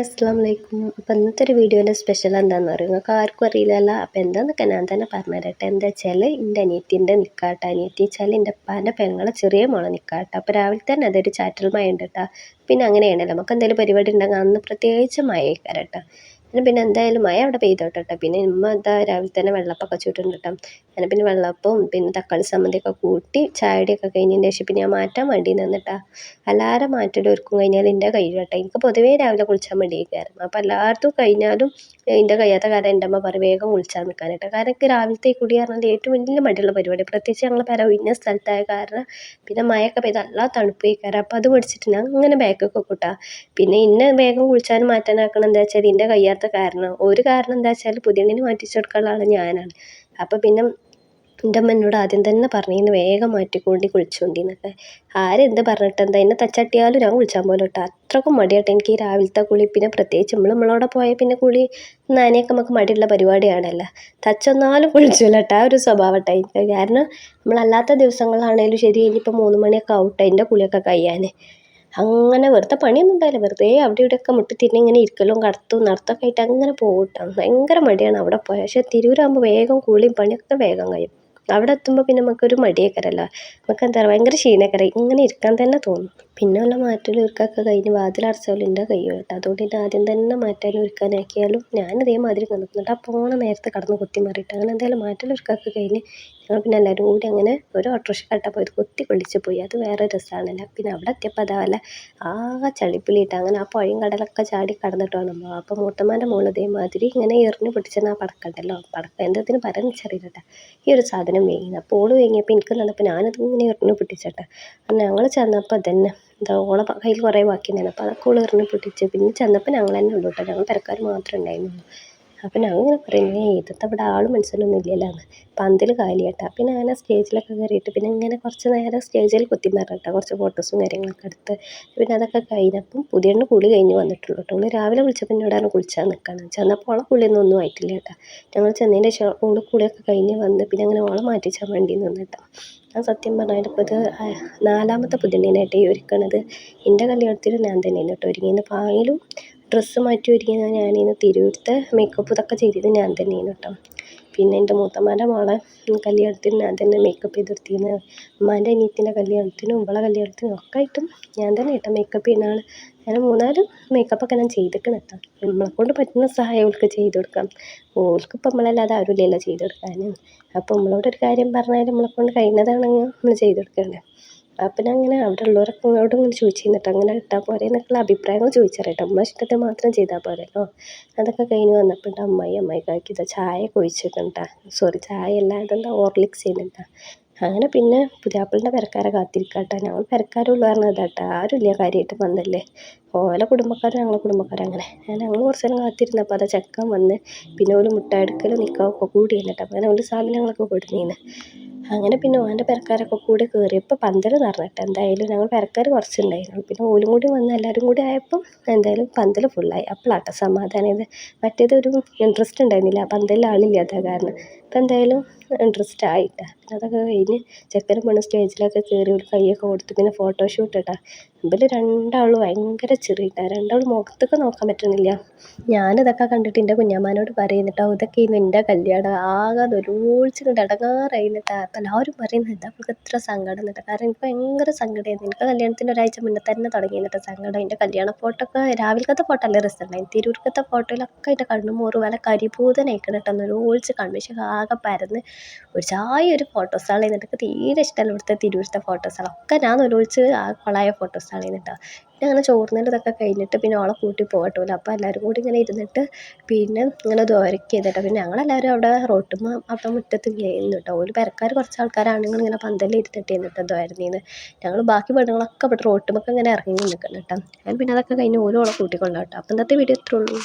അസ്സാം വലൈക്കും അപ്പോൾ ഇന്നത്തെ ഒരു വീഡിയോന്റെ സ്പെഷ്യൽ എന്താണെന്ന് പറയും നിങ്ങൾക്ക് ആർക്കും അറിയില്ലല്ലോ. അപ്പോൾ എന്താണെന്നൊക്കെ ഞാൻ തന്നെ പറഞ്ഞു തരട്ടെ എന്താ വെച്ചാൽ എന്റെ അനിയത്തിന്റെ നിൽക്കാട്ട അനിയത്തി വെച്ചാൽ എന്റെ അപ്പാന്റെ പെങ്ങളെ ചെറിയ മോളെ നിൽക്കാട്ട അപ്പോൾ രാവിലെ തന്നെ അതൊരു ചാറ്റൽ മഴ ഉണ്ട് കേട്ടോ പിന്നെ അങ്ങനെയാണല്ലോ. നമുക്ക് എന്തെങ്കിലും പരിപാടി ഉണ്ടെങ്കിൽ അന്ന് പ്രത്യേകിച്ച് മഴയൊക്കെ കേട്ടോ പിന്നെ എന്തായാലും മഴ അവിടെ പെയ്തോട്ടെ പിന്നെ ഉമ്മ എന്താ രാവിലെ തന്നെ വെള്ളപ്പൊക്കെ ചുട്ടുണ്ട് അങ്ങനെ പിന്നെ വെള്ളപ്പവും പിന്നെ തക്കാളി സമ്മന്തിയൊക്കെ കൂട്ടി ചായയുടെയൊക്കെ കഴിഞ്ഞതിന് ശേഷം പിന്നെ ഞാൻ മാറ്റാൻ വേണ്ടി നിന്നിട്ടാ. എല്ലാവരും മാറ്റിയിട്ട് ഒരുക്കും കഴിഞ്ഞാൽ എന്റെ കഴിയും കേട്ടോ. എനിക്ക് പൊതുവേ രാവിലെ കുളിച്ചാൽ മടിയായിരുന്നു അപ്പോൾ എല്ലായിടത്തും കഴിഞ്ഞാലും എന്റെ കഴിയാത്ത കാരണം എന്റെ അമ്മ പറയും വേഗം കുളിച്ചാൽ നിൽക്കാനായിട്ട് കാരണം എനിക്ക് രാവിലത്തെ കുടി പറഞ്ഞാൽ ഏറ്റവും വലിയ മടിയുള്ള പരിപാടി. പ്രത്യേകിച്ച് ഞങ്ങൾ പെര ഒഴിഞ്ഞ സ്ഥലത്തായ കാരണം പിന്നെ മഴയൊക്കെ പെയ്ത് നല്ല തണുപ്പ് കഴിക്കാറ് അപ്പോൾ അത് പഠിച്ചിട്ട് ഞാൻ അങ്ങനെ ബാക്കൊക്കെ കൂട്ടാം. പിന്നെ ഇന്നെ വേഗം കുളിച്ചാനും മാറ്റാനാക്കണം എന്താ വെച്ചാൽ ഇതിന്റെ കഴിയാത്ത കാരണം. ഒരു കാരണം എന്താ വെച്ചാൽ പുതിയണ്ണിന് മാറ്റിച്ചു കൊടുക്കാനുള്ള ആൾ ഞാനാണ്. അപ്പോൾ പിന്നെ എന്റെ അമ്മ എന്നോട് ആദ്യം തന്നെ പറഞ്ഞിരുന്നു വേഗം മാറ്റിക്കൊണ്ട് കുളിച്ചോണ്ടി എന്നൊക്കെ ആരെന്ത് പറഞ്ഞിട്ട് എന്താ എന്നെ തച്ചട്ടിയാലും ഞാൻ കുളിച്ചാൻ പോലും കേട്ടോ. അത്രക്കും മടിയാട്ടോ എനിക്ക് ഈ രാവിലത്തെ കുളി. പിന്നെ പ്രത്യേകിച്ച് നമ്മൾ നമ്മളവിടെ പോയാൽ പിന്നെ കുളി നനയൊക്കെ നമുക്ക് മടിയുള്ള പരിപാടിയാണല്ലോ. തച്ചൊന്നാലും കുളിച്ചില്ല കേട്ടോ. ആ ഒരു സ്വഭാവട്ടെ എനിക്ക്. കാരണം നമ്മളല്ലാത്ത ദിവസങ്ങളാണേലും ശരി ഇനിയിപ്പോൾ മൂന്ന് മണിയൊക്കെ ആവട്ടെ എന്റെ കുളിയൊക്കെ കഴിയാൻ അങ്ങനെ വെറുതെ പണിയൊന്നും ഉണ്ടായില്ല. വെറുതെ അവിടെ ഇവിടെയൊക്കെ മുട്ടി തിരിഞ്ഞ് ഇങ്ങനെ ഇരിക്കലും കടത്തും നടത്തമൊക്കെ ആയിട്ട് അങ്ങനെ പോകും കേട്ടോ ഭയങ്കര മടിയാണ് അവിടെ പോയാൽ പക്ഷേ തിരൂരാകുമ്പോൾ വേഗം കുളിയും പണിയൊക്കെ വേഗം കഴിയും. അവിടെ എത്തുമ്പോൾ പിന്നെ നമുക്കൊരു മടിയേക്കരല്ലോ. നമുക്ക് എന്താ പറയുക ഭയങ്കര ക്ഷീണക്കര. ഇങ്ങനെ ഇരിക്കാൻ തന്നെ തോന്നും. പിന്നെ ഉള്ള മാറ്റലും ഒരുക്കൊക്കെ കഴിഞ്ഞ് വാതിലടച്ചാലും എന്റെ കൈ കേട്ടോ. അതുകൊണ്ട് ഇത് ആദ്യം തന്നെ മാറ്റാനും ഒരുക്കാനാക്കിയാലും ഞാൻ ഇതേമാതിരി നിന്നിട്ടുണ്ട്. ആ പോണ നേരത്തെ കടന്ന് കുത്തി മാറിയിട്ട് അങ്ങനെ എന്തായാലും മാറ്റലും ഒരുക്കൊക്കെ കഴിഞ്ഞ് ഞങ്ങൾ പിന്നെ എല്ലാവരും കൂടി അങ്ങനെ ഒരു ഓട്ടോറിക്ഷ കട്ടാൽ പോയത്. കുത്തി കൊള്ളിച്ച് പോയി. അത് വേറെ രസമാണല്ലോ പിന്നെ അവിടെ എത്തിയപ്പോൾ അതാവല്ല ആകെ ചളിപ്പിലിട്ട് അങ്ങനെ ആ പുഴയും കടലൊക്കെ ചാടി കടന്നിട്ട് വേണം അപ്പോൾ മൂട്ടമാന്റെ മോൾ ഇതേമാതിരി ഇങ്ങനെ എറിഞ്ഞ് പൊട്ടിച്ചെന്ന് ആ പടക്കമുണ്ടല്ലോ പടക്കം പറയാൻ ചെറിയില്ല ഈ ഒരു സാധനം വേങ്ങി അപ്പോൾ ഓൾ വേങ്ങിയപ്പോൾ എനിക്ക് തന്നപ്പോൾ ഞാനത് ഇങ്ങനെ എറിഞ്ഞ് പൊട്ടിച്ചട്ടെ. അപ്പം ഞങ്ങൾ ചെന്നപ്പോൾ തന്നെ എന്താ ഓളെ കയ്യിൽ കുറേ ബാക്കി ഉണ്ടായിരുന്നു അപ്പോൾ അതൊക്കെ ഓൾ എറിഞ്ഞ് പൊട്ടിച്ച്. പിന്നെ ചെന്നപ്പോൾ ഞങ്ങൾ തന്നെ ഉള്ളൂ കേട്ടോ ഞങ്ങൾ തിരക്കാർ മാത്രമേ ഉണ്ടായിരുന്നുള്ളൂ. അപ്പം ഞാൻ ഇങ്ങനെ പറയുന്നത് ഇതൊക്കെ ഇവിടെ ആളും മനുഷ്യനൊന്നും ഇല്ലല്ലോന്ന് പന്തൽ കാലിയാട്ടാ പിന്നെ അങ്ങനെ സ്റ്റേജിലൊക്കെ കയറിയിട്ട് പിന്നെ ഇങ്ങനെ കുറച്ച് നേരം സ്റ്റേജിൽ കുത്തിമറ കേട്ടോ കുറച്ച് ഫോട്ടോസും കാര്യങ്ങളൊക്കെ എടുത്ത്. പിന്നെ അതൊക്കെ കഴിഞ്ഞപ്പം പുതിയണ്ണ് കുളി കഴിഞ്ഞ് വന്നിട്ടുള്ളൂ കേട്ടോ. ഓൾ രാവിലെ വിളിച്ചപ്പോൾ എന്നോടാണ് കുളിച്ചാൽ നിൽക്കണം ചെന്നപ്പോൾ ഓളെ കുളിയൊന്നും ഒന്നും ആയിട്ടില്ല കേട്ടോ. ഞങ്ങൾ ചെന്നതിന്റെ ശേഷം ഓൾ കുളിയൊക്കെ കഴിഞ്ഞ് വന്ന് പിന്നെ അങ്ങനെ ഓളെ മാറ്റിച്ചാൽ വേണ്ടി നിന്നിട്ടോ ഞാൻ സത്യം പറഞ്ഞാൽ ഇപ്പോൾ ഇത് നാലാമത്തെ പുതിയണ്ണിനായിട്ട് ഈ ഒരുക്കണത്. എന്റെ കല്യാണത്തിന് ഞാൻ തന്നെയാണ് കേട്ടോ ഒരുങ്ങിയത്. പായലും ഡ്രസ്സ് മാറ്റി ഒരുക്കിയത് ഞാനാണ് തിരൂരത്തെ മേക്കപ്പ് ഇതൊക്കെ ചെയ്തത് ഞാൻ തന്നെയാണ് കേട്ടോ. പിന്നെ എന്റെ മൂത്തമ്മേന്റെ മോളെ കല്യാണത്തിന് ഞാൻ തന്നെ മേക്കപ്പ് ചെയ്ത് കൊടുത്തിരുന്നത് ഉമ്മാന്റെ അനിയത്തിന്റെ കല്യാണത്തിനും ഇവളെ കല്യാണത്തിനും ഒക്കെ ആയിട്ടും ഞാൻ തന്നെ കേട്ടോ മേക്കപ്പ് ചെയ്യുന്ന ആൾ ഞാൻ മൂന്നാൽ മേക്കപ്പൊക്കെ ഞാൻ ചെയ്തിരിക്കണം കേട്ടോ. നമ്മളെക്കൊണ്ട് പറ്റുന്ന സഹായം അവൾക്ക് ചെയ്ത് കൊടുക്കാം. ഓൾക്ക് ഇപ്പം നമ്മളല്ലാതെ ആരുമില്ലല്ലോ ചെയ്ത് കൊടുക്കാൻ. അപ്പോൾ നമ്മളോടൊരു കാര്യം പറഞ്ഞാൽ നമ്മളെക്കൊണ്ട് കഴിയുന്നതാണെങ്കിൽ നമ്മൾ ചെയ്ത് കൊടുക്കണ്ടേ. അപ്പം അങ്ങനെ അവിടെ ഉള്ളവരൊക്കെ എന്നോട് ഇങ്ങനെ ചോദിച്ചു എന്നിട്ട് അങ്ങനെ ഇട്ടാൽ പോരെ എന്നൊക്കെയുള്ള അഭിപ്രായങ്ങൾ ചോദിച്ചറിയട്ടെ. അമ്മ ഇഷ്ടത്തിന് മാത്രം ചെയ്താൽ പോരല്ലോ അതൊക്കെ കഴിഞ്ഞ് വന്നപ്പോൾ എന്റെ അമ്മായി അമ്മായിക്കാക്കി ഇതാ ചായ കൊഴിച്ചിട്ടുണ്ട് സോറി ചായ അല്ല ഇതെന്താ ഹോർലിക്സ് ചെയ്യുന്നുണ്ട്. അങ്ങനെ പിന്നെ പുതിയാപ്പിളിന്റെ പെരക്കാരെ കാത്തിരിക്കുക കേട്ടോ ഞങ്ങൾ പെരക്കാരുള്ളൂ കേട്ടോ. ഇല്ല കാര്യമായിട്ട് വന്നല്ലേ. ഓല കുടുംബക്കാർ ഞങ്ങളെ കുടുംബക്കാർ അങ്ങനെ. ഞങ്ങൾ കുറച്ച് നേരം കാത്തിരുന്നപ്പോൾ അതാ ചെക്കൻ വന്ന് പിന്നെ ഓൽ മുട്ട എടുക്കലും നിൽക്കുകയൊക്കെ കൂടിയല്ലേ അപ്പോൾ അങ്ങനെ ഓൽ സാധനങ്ങളൊക്കെ കൊടുന്നീന്ന്. അങ്ങനെ പിന്നെ ഓന്റെ പെരക്കാരൊക്കെ കൂടി കയറിയപ്പോൾ പന്തൽ നിറഞ്ഞിട്ട് എന്തായാലും ഞങ്ങൾ പെരക്കാർ കുറച്ചുണ്ടായിരുന്നു. പിന്നെ ഓലും കൂടി വന്ന് എല്ലാവരും കൂടി ആയപ്പം എന്തായാലും പന്തൽ ഫുള്ളായി അപ്പോഴാട്ടോ സമാധാനം. മറ്റേത് ഒരു ഇൻട്രസ്റ്റ് ഉണ്ടായിരുന്നില്ല. പന്തലിൽ ആളില്ലാത്ത കാരണം. ഇപ്പം എന്തായാലും ഇൻട്രസ്റ്റ് ആയിട്ടാ. അതൊക്കെ കഴിഞ്ഞ് ചെക്കനും പെണ്ണും സ്റ്റേജിലൊക്കെ കയറി ഒരു കൈയൊക്കെ കൊടുത്ത് പിന്നെ ഫോട്ടോഷൂട്ട് ഇട്ടാ. ഇവർ രണ്ടാളും ഭയങ്കര ചെറിയിട്ട. രണ്ടാളും മുഖത്തൊക്കെ നോക്കാൻ പറ്റുന്നില്ല. ഞാനിതൊക്കെ കണ്ടിട്ട് എന്റെ കുഞ്ഞാമ്മാനോട് പറയുന്നിട്ടോ ഇതൊക്കെ ഇന്ന് എന്റെ കല്യാണം ആകെ കൊണ്ട് ഇടങ്ങാറായിരുന്നിട്ടാ അപ്പം എല്ലാവരും പറയുന്നത് എന്താ അവൾക്ക് എത്ര സങ്കടം എന്നിട്ട്? കാരണം എനിക്ക് ഭയങ്കര സങ്കടമായിരുന്നു എനിക്ക് കല്യാണത്തിന്റെ ഒരാഴ്ച മുന്നേ തന്നെ തുടങ്ങിയിരുന്നിട്ട് സങ്കടം. എന്റെ കല്യാണ ഫോട്ടോ ഒക്കെ രാവിലത്തെ ഫോട്ടോ അല്ല രസമുണ്ടായിരുന്നു തിരൂർക്കത്തെ ഫോട്ടോയിലൊക്കെ എന്റെ കണ്ണുമോറ് വല കരിഭൂതനായിക്കണം കേട്ടോ തൊലോളിച്ച് കാണും പക്ഷേ ആകെ പരന്ന് ഒരു ചായ ഒരു ഫോട്ടോസാണ് എന്നിട്ട് തീരെ ഇഷ്ടമല്ല ഇവിടുത്തെ തിരൂരത്തെ ഒക്കെ ഞാൻ ഒരു ആ കൊളായ ഫോട്ടോസാണ് എന്നിട്ടോ പിന്നെ അങ്ങനെ ചോറിനൽ ഇതൊക്കെ കഴിഞ്ഞിട്ട് പിന്നെ ഓളെ കൂട്ടി പോകട്ടുമല്ലോ അപ്പോൾ എല്ലാവരും കൂടി ഇങ്ങനെ ഇരുന്നിട്ട് പിന്നെ ഇങ്ങനെ ദോരക്ക് ചെയ്തിട്ട് പിന്നെ ഞങ്ങളെല്ലാവരും അവിടെ റോട്ടും അവിടെ മുറ്റത്ത് ഇരുന്നു കേട്ടോ. ഒരു പെരക്കാർ കുറച്ച് ആൾക്കാരാണെങ്കിൽ ഇങ്ങനെ പന്തലിൽ ഇരുന്നിട്ട് ഇരുന്നിട്ട് ദ്വാരുന്നീന്ന് ഞങ്ങൾ ബാക്കി പെണ്ണുങ്ങളൊക്കെ ഇവിടെ റോട്ടുമൊക്കെ ഇങ്ങനെ ഇറങ്ങി നിൽക്കുന്നു കേട്ടോ. ഞാൻ പിന്നെ അതൊക്കെ കഴിഞ്ഞ് ഓരോ ഓളെ കൂട്ടിക്കൊണ്ടു കേട്ടോ. അപ്പോൾ ഇന്നത്തെ വീഡിയോ ഇത്രേ ഉള്ളൂ.